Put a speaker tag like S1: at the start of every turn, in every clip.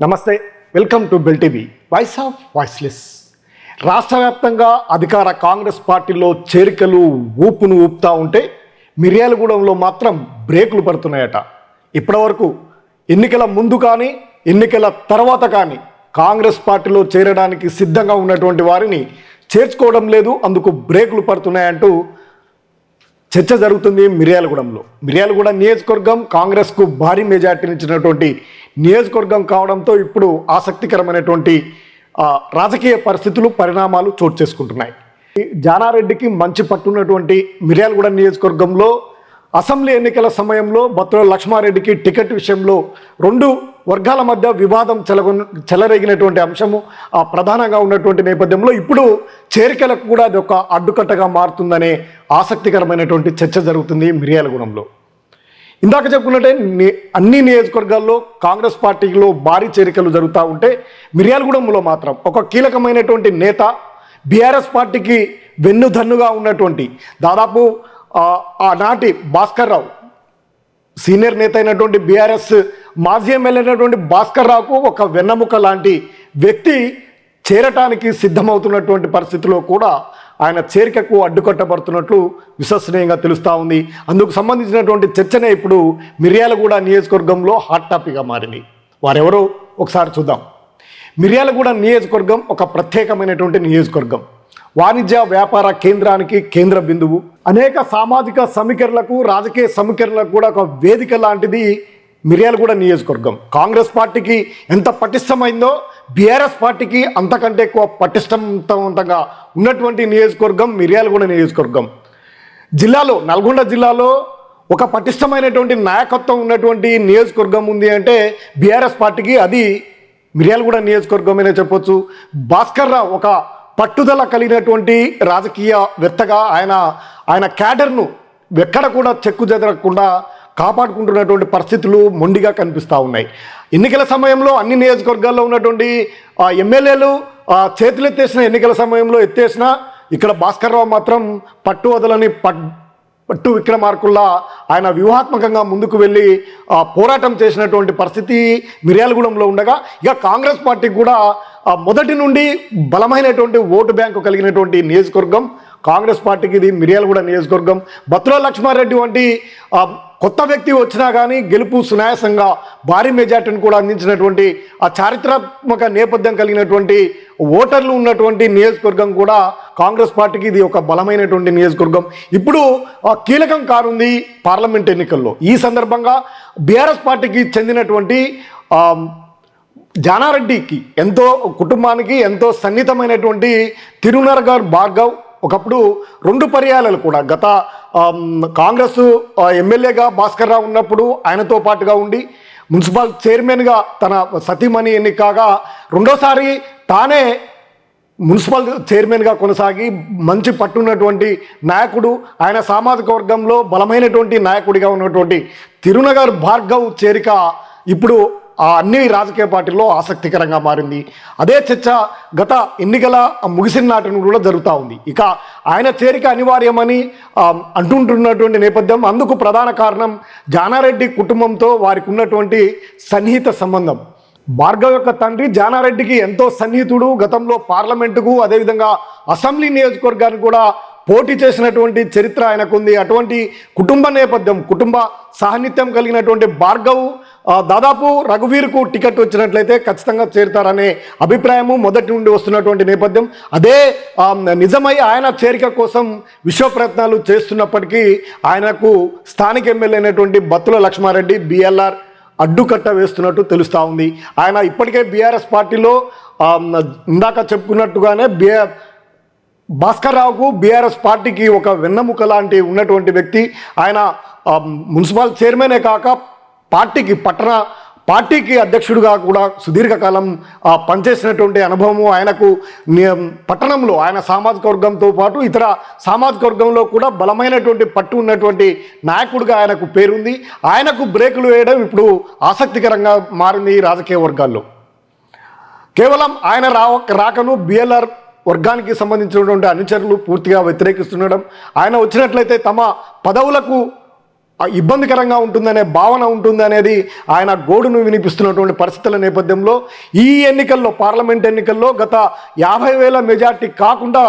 S1: నమస్తే welcome to Bell TV. Voice of voiceless రాష్ట్ర వ్యాప్తంగా అధికార కాంగ్రెస్ పార్టీలో చేరికలు ఊపును ఊపుతా ఉంటే మిర్యాలగూడెంలో మాత్రం బ్రేకులు పడుతున్నాయట. ఇప్పటివరకు ఎన్నికల ముందు కానీ ఎన్నికల తర్వాత కానీ కాంగ్రెస్ పార్టీలో చేరడానికి సిద్ధంగా ఉన్నటువంటి వారిని చేర్చుకోవడం లేదు అందుకు బ్రేకులు పడుతున్నాయంటూ చర్చ జరుగుతుంది మిర్యాలగూడెంలో. మిర్యాలగూడ నియోజకవర్గం కాంగ్రెస్కు భారీ మెజార్టీనిచ్చినటువంటి నియోజకవర్గం కావడంతో ఇప్పుడు ఆసక్తికరమైనటువంటి రాజకీయ పరిస్థితులు పరిణామాలు చోటు చేసుకుంటున్నాయి. జానారెడ్డికి మంచి పట్టున్నటువంటి మిర్యాలగూడ నియోజకవర్గంలో అసెంబ్లీ ఎన్నికల సమయంలో బత్తుల లక్ష్మారెడ్డికి టికెట్ విషయంలో రెండు వర్గాల మధ్య వివాదం చెలగొ చెలరేగినటువంటి అంశము ఆ, ప్రధానంగా ఉన్నటువంటి నేపథ్యంలో ఇప్పుడు చేరికలకు కూడా అది ఒక అడ్డుకట్టగా మారుతుందనే ఆసక్తికరమైనటువంటి చర్చ జరుగుతుంది మిర్యాలగూడెంలో. ఇందాక చెప్పుకున్నట్టే అన్ని నియోజకవర్గాల్లో కాంగ్రెస్ పార్టీలో భారీ చేరికలు జరుగుతూ ఉంటే మిర్యాలగూడెంలో మాత్రం ఒక కీలకమైనటువంటి నేత బీఆర్ఎస్ పార్టీకి వెన్నుదన్నుగా ఉన్నటువంటి దాదాపు ఆనాటి భాస్కర్ రావు సీనియర్ నేత అయినటువంటి బీఆర్ఎస్ మాజీ ఎమ్మెల్యే అయినటువంటి భాస్కర్ రావుకు ఒక వెన్నముక లాంటి వ్యక్తి చేరటానికి సిద్ధమవుతున్నటువంటి పరిస్థితిలో కూడా ఆయన చేరికకు అడ్డుకట్టబడుతున్నట్లు విశ్వసనీయంగా తెలుస్తూ ఉంది. అందుకు సంబంధించినటువంటి చర్చనే ఇప్పుడు మిర్యాలగూడ నియోజకవర్గంలో హాట్ టాపిక్గా మారింది. వారెవరో ఒకసారి చూద్దాం. మిర్యాలగూడ నియోజకవర్గం ఒక ప్రత్యేకమైనటువంటి నియోజకవర్గం. వాణిజ్య వ్యాపార కేంద్రానికి కేంద్ర బిందువు. అనేక సామాజిక సమీకరణలకు రాజకీయ సమీకరణలకు కూడా ఒక వేదిక లాంటిది మిర్యాలగూడ నియోజకవర్గం. కాంగ్రెస్ పార్టీకి ఎంత పటిష్టమైందో బీఆర్ఎస్ పార్టీకి అంతకంటే ఎక్కువ పటిష్టవంతంగా ఉన్నటువంటి నియోజకవర్గం మిర్యాలగూడ నియోజకవర్గం. జిల్లాలో నల్గొండ జిల్లాలో ఒక పటిష్టమైనటువంటి నాయకత్వం ఉన్నటువంటి నియోజకవర్గం ఉంది అంటే బీఆర్ఎస్ పార్టీకి అది మిర్యాలగూడ నియోజకవర్గమనే చెప్పొచ్చు. భాస్కర్ రావు ఒక పట్టుదల కలిగినటువంటి రాజకీయవేత్తగా ఆయన ఆయన క్యాడర్ను ఎక్కడ కూడా చెక్కు చెదరకుండా కాపాడుకుంటున్నటువంటి పరిస్థితులు మొండిగా కనిపిస్తూ ఉన్నాయి. ఎన్నికల సమయంలో అన్ని నియోజకవర్గాల్లో ఉన్నటువంటి ఎమ్మెల్యేలు చేతులెత్తేసిన ఎన్నికల సమయంలో ఎత్తేసిన ఇక్కడ భాస్కర్ రావు మాత్రం పట్టు వదలని పట్టు విక్రమార్కుల్లా ఆయన వ్యూహాత్మకంగా ముందుకు వెళ్ళి పోరాటం చేసినటువంటి పరిస్థితి మిర్యాలగూడెంలో ఉండగా ఇక కాంగ్రెస్ పార్టీకి కూడా ఆ, మొదటి నుండి బలమైనటువంటి ఓటు బ్యాంకు కలిగినటువంటి నియోజకవర్గం కాంగ్రెస్ పార్టీకి ఇది మిర్యాలగూడ నియోజకవర్గం. బత్తుల లక్ష్మారెడ్డి వంటి కొత్త వ్యక్తి వచ్చినా కానీ గెలుపు సునాయాసంగా భారీ మెజార్టీని కూడా అందించినటువంటి ఆ చారిత్రాత్మక నేపథ్యం కలిగినటువంటి ఓటర్లు ఉన్నటువంటి నియోజకవర్గం కూడా కాంగ్రెస్ పార్టీకి ఇది ఒక బలమైనటువంటి నియోజకవర్గం. ఇప్పుడు ఆ, కీలకం కానుంది పార్లమెంట్ ఎన్నికల్లో. ఈ సందర్భంగా బీఆర్ఎస్ పార్టీకి చెందినటువంటి జానారెడ్డికి ఎంతో కుటుంబానికి ఎంతో సన్నిహితమైనటువంటి తిరునరగర్ భార్గవ్ ఒకప్పుడు రెండు పర్యాయాలు కూడా గత కాంగ్రెస్ ఎమ్మెల్యేగా భాస్కర్ రావు ఉన్నప్పుడు ఆయనతో పాటుగా ఉండి మున్సిపల్ చైర్మన్గా తన సతీమణి ఎన్నికగా రెండోసారి తానే మున్సిపల్ చైర్మన్గా కొనసాగి మంచి పట్టున్నటువంటి నాయకుడు ఆయన సామాజిక వర్గంలో బలమైనటువంటి నాయకుడిగా ఉన్నటువంటి తిరునగర్ భార్గవ్ చేరిక ఇప్పుడు ఆ అన్ని రాజకీయ పార్టీల్లో ఆసక్తికరంగా మారింది. అదే చర్చ గత ఎన్నికల ముగిసిన నాటి నుండి కూడా జరుగుతూ ఉంది. ఇక ఆయన చేరిక అనివార్యమని అంటుంటున్నటువంటి నేపథ్యం అందుకు ప్రధాన కారణం జానారెడ్డి కుటుంబంతో వారికి ఉన్నటువంటి సన్నిహిత సంబంధం. భార్గవ్ యొక్క తండ్రి జానారెడ్డికి ఎంతో సన్నిహితుడు. గతంలో పార్లమెంటుకు అదేవిధంగా అసెంబ్లీ నియోజకవర్గానికి కూడా పోటీ చేసినటువంటి చరిత్ర ఆయనకుంది. అటువంటి కుటుంబ నేపథ్యం కుటుంబ సాహిత్యం కలిగినటువంటి భార్గవ్ దాదాపు రఘువీర్కు టికెట్ వచ్చినట్లయితే ఖచ్చితంగా చేరుతారనే అభిప్రాయము మొదటి నుండి వస్తున్నటువంటి నేపథ్యం. అదే నిజమై ఆయన చేరిక కోసం విశ్వ ప్రయత్నాలు చేస్తున్నప్పటికీ ఆయనకు స్థానిక ఎమ్మెల్యే అయినటువంటి బత్తుల లక్ష్మారెడ్డి బిఎల్ఆర్ అడ్డుకట్ట వేస్తున్నట్టు తెలుస్తూ ఉంది. ఆయన ఇప్పటికే బీఆర్ఎస్ పార్టీలో ఇందాక చెప్పుకున్నట్టుగానే బిఆర్ భాస్కర్ రావుకు బీఆర్ఎస్ పార్టీకి ఒక వెన్నెముక లాంటి ఉన్నటువంటి వ్యక్తి. ఆయన మున్సిపల్ చైర్మనే కాక పార్టీకి పట్టణ పార్టీకి అధ్యక్షుడిగా కూడా సుదీర్ఘకాలం పనిచేసినటువంటి అనుభవము ఆయనకు పట్టణంలో ఆయన సామాజిక వర్గంతో పాటు ఇతర సామాజిక వర్గంలో కూడా బలమైనటువంటి పట్టు ఉన్నటువంటి నాయకుడిగా ఆయనకు పేరుంది. ఆయనకు బ్రేకులు వేయడం ఇప్పుడు ఆసక్తికరంగా మారింది ఈ రాజకీయ వర్గాల్లో. కేవలం ఆయన రావ రాకను బిఎల్ఆర్ వర్గానికి సంబంధించినటువంటి అనుచరులు పూర్తిగా వ్యతిరేకిస్తుండడం ఆయన వచ్చినట్లయితే తమ పదవులకు ఇబ్బందికరంగా ఉంటుందనే భావన ఉంటుంది అనేది ఆయన గోడును వినిపిస్తున్నటువంటి పరిస్థితుల నేపథ్యంలో ఈ ఎన్నికల్లో పార్లమెంట్ ఎన్నికల్లో గత యాభై వేల మెజార్టీ కాకుండా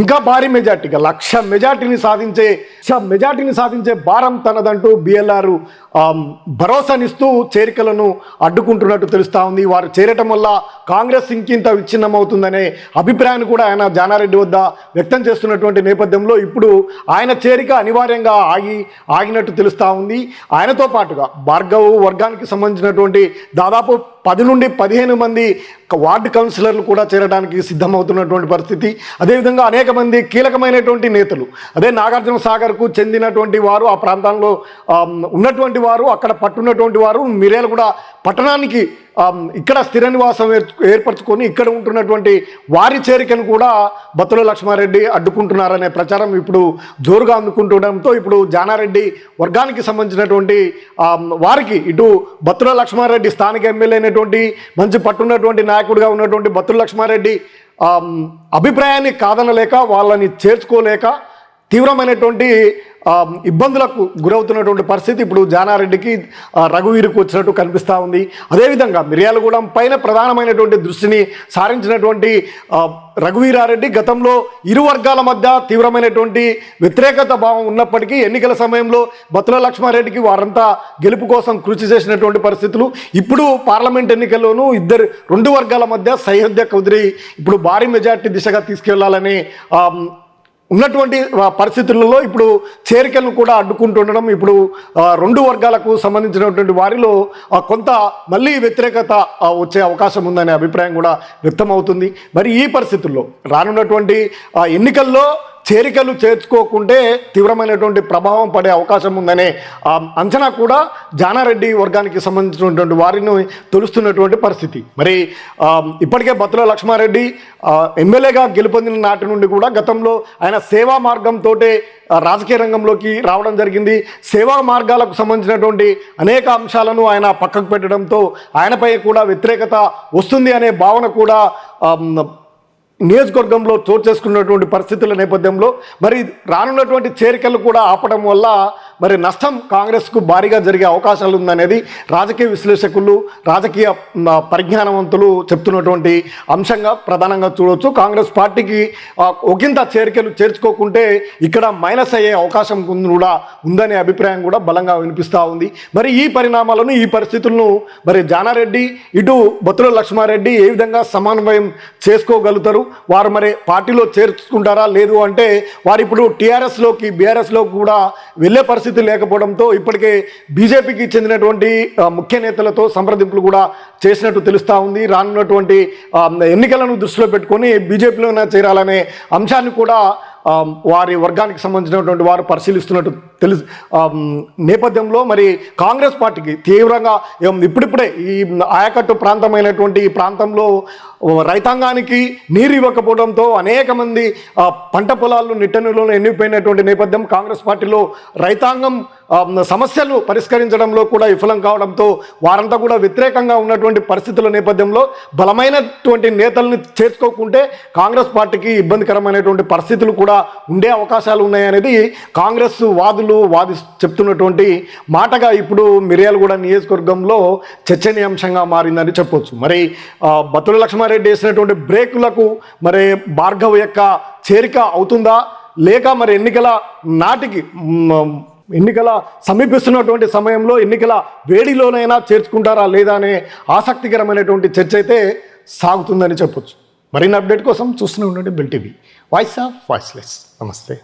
S1: ఇంకా భారీ మెజార్టీగా లక్ష మెజార్టీని సాధించే లక్ష మెజార్టీని సాధించే భారం తనదంటూ బిఎల్ఆర్ భరోసానిస్తూ చేరికలను అడ్డుకుంటున్నట్టు తెలుస్తా ఉంది. వారు చేరటం వల్ల కాంగ్రెస్ ఇంకింత విచ్ఛిన్నమవుతుందనే అభిప్రాయాన్ని కూడా ఆయన జానారెడ్డి వద్ద వ్యక్తం చేస్తున్నటువంటి నేపథ్యంలో ఇప్పుడు ఆయన చేరిక అనివార్యంగా ఆగి ఆగినట్టు తెలుస్తూ ఉంది. ఆయనతో పాటుగా భార్గవ్ వర్గానికి సంబంధించినటువంటి దాదాపు పది నుండి పదిహేను మంది వార్డు కౌన్సిలర్లు కూడా చేరడానికి సిద్ధమవుతున్నటువంటి పరిస్థితి. అదేవిధంగా అనేక మంది కీలకమైనటువంటి నేతలు. అదే నాగార్జున సాగర్కు చెందినటువంటి వారు ఆ ప్రాంతంలో ఉన్నటువంటి వారు అక్కడ పట్టున్నటువంటి వారు మిరేలు కూడా పట్టణానికి ఇక్కడ స్థిర నివాసం ఏర్- ఏర్పరచుకొని ఇక్కడ ఉంటున్నటువంటి వారి చేరికను కూడా బత్తుల లక్ష్మారెడ్డి అడ్డుకుంటున్నారనే ప్రచారం ఇప్పుడు జోరుగా అందుకుంటుండడంతో ఇప్పుడు జానారెడ్డి వర్గానికి సంబంధించినటువంటి వారికి ఇటు బత్తుల లక్ష్మారెడ్డి స్థానిక ఎమ్మెల్యే అయినటువంటి మంచి పట్టున్నటువంటి నాయకుడిగా ఉన్నటువంటి బత్తుల లక్ష్మారెడ్డి అభిప్రాయాన్ని కాదనలేక వాళ్ళని చేర్చుకోలేక తీవ్రమైనటువంటి ఇబ్బందులకు గురవుతున్నటువంటి పరిస్థితి ఇప్పుడు జానారెడ్డికి రఘువీరుకు వచ్చినట్టు కనిపిస్తూ ఉంది. అదేవిధంగా మిర్యాలగూడెం పైన ప్రధానమైనటువంటి దృష్టిని సారించినటువంటి రఘువీరారెడ్డి గతంలో ఇరు వర్గాల మధ్య తీవ్రమైనటువంటి వ్యతిరేకత భావం ఉన్నప్పటికీ ఎన్నికల సమయంలో బతుల లక్ష్మారెడ్డికి వారంతా గెలుపు కోసం కృషి చేసినటువంటి పరిస్థితులు. ఇప్పుడు పార్లమెంట్ ఎన్నికల్లోనూ ఇద్దరు రెండు వర్గాల మధ్య సైహద్య కుదిరి ఇప్పుడు భారీ మెజార్టీ దిశగా తీసుకెళ్ళాలని ఉన్నటువంటి పరిస్థితులలో ఇప్పుడు చేరికలను కూడా అడ్డుకుంటుండడం ఇప్పుడు రెండు వర్గాలకు సంబంధించినటువంటి వారిలో కొంత మళ్ళీ వ్యతిరేకత వచ్చే అవకాశం ఉందనే అభిప్రాయం కూడా వ్యక్తమవుతుంది. మరి ఈ పరిస్థితుల్లో రానున్నటువంటి ఆ, ఎన్నికల్లో చేరికలు చేర్చుకోకుంటే తీవ్రమైనటువంటి ప్రభావం పడే అవకాశం ఉందనే ఆ, అంచనా కూడా జానారెడ్డి వర్గానికి సంబంధించినటువంటి వారిని తెలుస్తున్నటువంటి పరిస్థితి. మరి ఇప్పటికే బత్తుల లక్ష్మారెడ్డి ఎమ్మెల్యేగా గెలుపొందిన నాటి నుండి కూడా గతంలో ఆయన సేవా మార్గంతో రాజకీయ రంగంలోకి రావడం జరిగింది. సేవా మార్గాలకు సంబంధించినటువంటి అనేక అంశాలను ఆయన పక్కకు పెట్టడంతో ఆయనపై కూడా వ్యతిరేకత వస్తుంది అనే భావన కూడా నియోజకవర్గంలో చోటు చేసుకున్నటువంటి పరిస్థితుల నేపథ్యంలో మరి రానున్నటువంటి చేరికలు కూడా ఆపడం వల్ల మరి నష్టం కాంగ్రెస్కు భారీగా జరిగే అవకాశాలు ఉందనేది రాజకీయ విశ్లేషకులు రాజకీయ పరిజ్ఞానవంతులు చెప్తున్నటువంటి అంశంగా ప్రధానంగా చూడవచ్చు కాంగ్రెస్ పార్టీకి ఒకంత చేరికలు చేర్చుకోకుంటే ఇక్కడ మైనస్ అయ్యే అవకాశం ఉంది కూడా ఉందనే అభిప్రాయం కూడా బలంగా వినిపిస్తూ ఉంది. మరి ఈ పరిణామాలను ఈ పరిస్థితులను మరి జానారెడ్డి ఇటు బొత్తుల లక్ష్మారెడ్డి ఏ విధంగా సమన్వయం చేసుకోగలుగుతారు? వారు మరి పార్టీలో చేర్చుకుంటారా? లేదు అంటే వారు ఇప్పుడు టీఆర్ఎస్లోకి బీఆర్ఎస్లోకి కూడా వెళ్ళే పరిస్థితి లేకపోవడంతో ఇప్పటికే బీజేపీకి చెందినటువంటి ముఖ్య నేతలతో సంప్రదింపులు కూడా చేసినట్టు తెలుస్తూ ఉంది. రానున్నటువంటి ఎన్నికలను దృష్టిలో పెట్టుకొని బీజేపీలోనే చేరాలనే అంశాన్ని కూడా వారి వర్గానికి సంబంధించినటువంటి వారు పరిశీలిస్తున్నట్టు తెలుసు. నేపథ్యంలో మరి కాంగ్రెస్ పార్టీకి తీవ్రంగా ఇప్పుడిప్పుడే ఈ ఆయకట్టు ప్రాంతమైనటువంటి ఈ ప్రాంతంలో రైతాంగానికి నీరు ఇవ్వకపోవడంతో అనేక మంది పంట పొలాలు నిట్టనిలో ఎన్నిపోయినటువంటి నేపథ్యం కాంగ్రెస్ పార్టీలో రైతాంగం సమస్యలు పరిష్కరించడంలో కూడా విఫలం కావడంతో వారంతా కూడా వ్యతిరేకంగా ఉన్నటువంటి పరిస్థితుల నేపథ్యంలో బలమైనటువంటి నేతల్ని చేర్చుకోకుంటే కాంగ్రెస్ పార్టీకి ఇబ్బందికరమైనటువంటి పరిస్థితులు కూడా ఉండే అవకాశాలు ఉన్నాయనేది కాంగ్రెస్ వాదులు వాది చెప్తున్నటువంటి మాటగా ఇప్పుడు మిర్యాలగూడ నియోజకవర్గంలో చర్చనీయాంశంగా మారిందని చెప్పొచ్చు. మరి బతుల బత్తుల లక్ష్మారెడ్డి వేసినటువంటి బ్రేకులకు మరి భార్గవ్ యొక్క చేరిక అవుతుందా? లేక మరి ఎన్నికల నాటికి ఎన్నికల సమీపిస్తున్నటువంటి సమయంలో ఎన్నికల వేడిలోనైనా చేర్చుకుంటారా లేదా అనే ఆసక్తికరమైనటువంటి చర్చ అయితే సాగుతుందని చెప్పొచ్చు. మరిన్ని అప్డేట్ కోసం చూస్తూనే ఉండండి Bell TV. Voice of voiceless. నమస్తే.